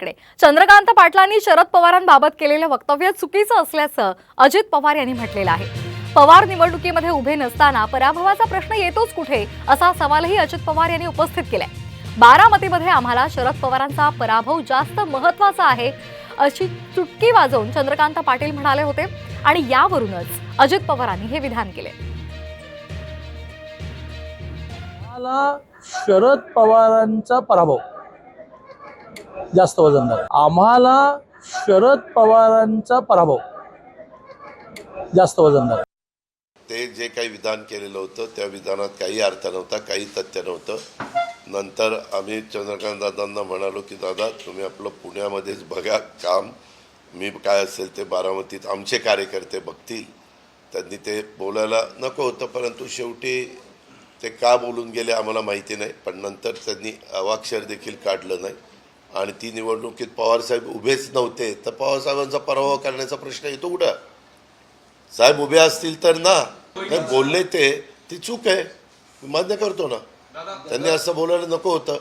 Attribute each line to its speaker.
Speaker 1: बातमीकडे चंद्रकांत पाटलांनी शरद पवारांबाबत केलेलं वक्तव्य चुकीचं असल्याचं अजित पवार यांनी म्हटलेलं आहे. पवार निवडणुकीमध्ये उभे नसताना पराभवाचा प्रश्न येतोच कुठे असा सवालही अजित पवार यांनी उपस्थित केलाय. बारामतीमध्ये आम्हाला शरद पवारांचा पराभव जास्त महत्त्वाचा आहे अशी चुटकी वाजवून चंद्रकांत पाटील म्हणाले होते आणि यावरूनच अजित पवारांनी हे विधान केले
Speaker 2: शरद पवारांचा पराभव. जास्त वजनदार आम्हाला शरद पवारांचा पराभव. जास्त वजनदार
Speaker 3: ते जे काही विधान केलेलं होतं त्या विधानात काही अर्थ नव्हता काही तथ्य नव्हतं. नंतर आम्ही चंद्रकांत दादांना म्हणालो की दादा तुम्ही आपलं पुण्यामध्येच बघा काम. मी काय असेल ते बारामतीत आमचे कार्यकर्ते बघतील. त्यांनी ते बोलायला नको होतं परंतु शेवटी ते का बोलून गेले आम्हाला माहिती नाही. पण नंतर त्यांनी अवाक्षर देखील काढलं नाही. आणि ती निवडणुकीत पवारसाहेब उभेच नव्हते. तर पवारसाहेबांचा पराभव करण्याचा प्रश्न येतो कुठं? साहेब उभे असतील तर ना. नाही बोलले ते. ती चूक आहे. मी मान्य करतो ना. त्यांनी असं बोलायला नको होतं.